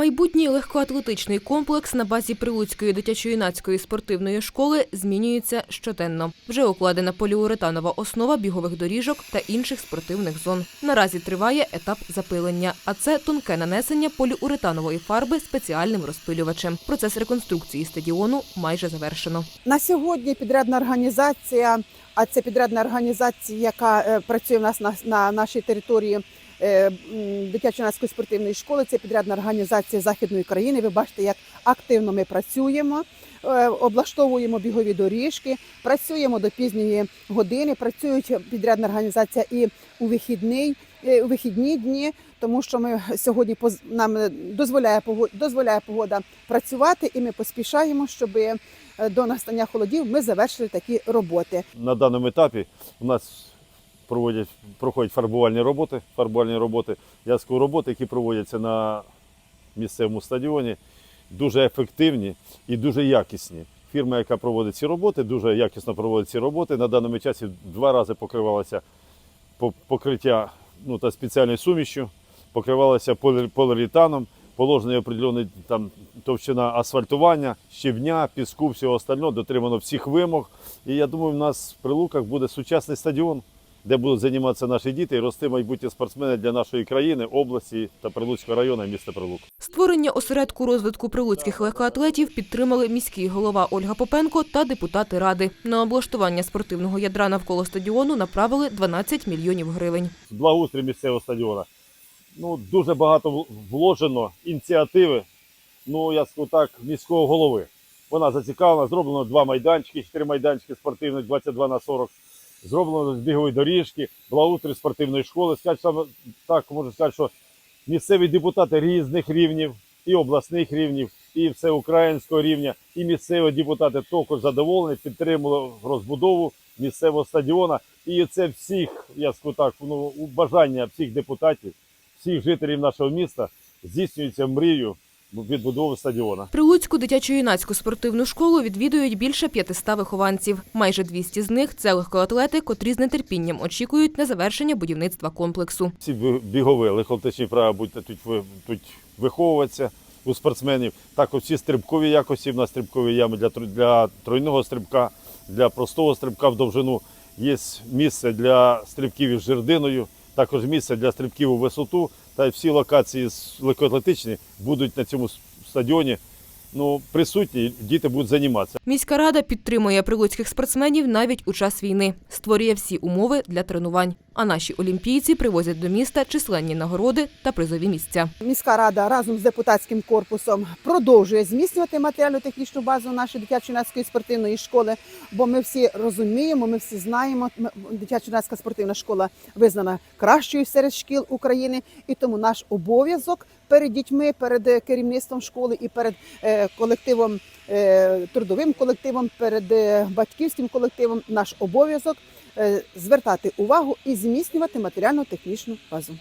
Майбутній легкоатлетичний комплекс на базі Прилуцької дитячо-юнацької спортивної школи змінюється щоденно. Вже укладена поліуретанова основа бігових доріжок та інших спортивних зон. Наразі триває етап запилення, а це тонке нанесення поліуретанової фарби спеціальним розпилювачем. Процес реконструкції стадіону майже завершено. На сьогодні підрядна організація, а це підрядна організація, яка е, працює в нас на, на нашій території дитячо-юнацької спортивної школи. Це підрядна організація Західної країни. Ви бачите, як активно ми працюємо. е, Облаштовуємо бігові доріжки, працюємо до пізньої години. Працюють підрядна організація і у вихідний, е, у вихідні дні, тому що ми сьогодні нам е, дозволяє погода, дозволяє погода працювати, і ми поспішаємо, щоб е, до настання холодів ми завершили такі роботи. На даному етапі у нас проводять, проходять фарбувальні роботи, фарбувальні роботи, роботи, які проводяться на місцевому стадіоні, дуже ефективні і дуже якісні. Фірма, яка проводить ці роботи, дуже якісно проводить ці роботи. На даному часі два рази покривалося покриття ну, та спеціальною сумішю, покривалося полі- поліуретаном, положений определений там товщина асфальтування, щебня, піску, всього остального, дотримано всіх вимог. І я думаю, в нас в Прилуках буде сучасний стадіон, де будуть займатися наші діти і рости майбутні спортсмени для нашої країни, області та Прилуцького району міста Прилук. Створення осередку розвитку прилуцьких легкоатлетів підтримали міський голова Ольга Попенко та депутати ради. На облаштування спортивного ядра навколо стадіону направили 12 мільйонів гривень. благоустрій місцевого стадіону. Ну, дуже багато вложено ініціативи, ну, я скажу так, міського голови. Вона зацікавлена, зроблено два майданчики, чотири майданчики спортивних 22 на 40. Зроблено з бігові доріжки, благоустрій спортивної школи. Скажу саме так, можу сказати, що місцеві депутати різних рівнів, і обласних рівнів, і всеукраїнського рівня, і місцеві депутати також задоволені, підтримали розбудову місцевого стадіона. І це всіх, я скажу так, ну, бажання всіх депутатів, всіх жителів нашого міста здійснюється мрію відбудови стадіона. Прилуцьку дитячо-юнацьку спортивну школу відвідують більше 500 вихованців. Майже 200 з них – це легкоатлети, котрі з нетерпінням очікують на завершення будівництва комплексу. Всі бігові легкоатлетичні права будуть тут, тут виховуватися у спортсменів. Також всі стрибкові якості. В нас стрибкові ями для, для тройного стрибка, для простого стрибка в довжину. Є місце для стрибків із жердиною, також місце для стрибків у висоту. Та й всі локації легкоатлетичні будуть на цьому стадіоні ну, присутні, діти будуть займатися. Міська рада підтримує прилуцьких спортсменів навіть у час війни, створює всі умови для тренувань. А наші олімпійці привозять до міста численні нагороди та призові місця. Міська рада разом з депутатським корпусом продовжує зміцнювати матеріально-технічну базу нашої дитячо-юнацької спортивної школи, бо ми всі розуміємо, ми всі знаємо, дитячо-юнацька спортивна школа визнана кращою серед шкіл України, і тому наш обов'язок перед дітьми, перед е, керівництвом школи і перед е, колективом, е, трудовим колективом, перед батьківським колективом, наш обов'язок звертати увагу і зміцнювати матеріально-технічну базу.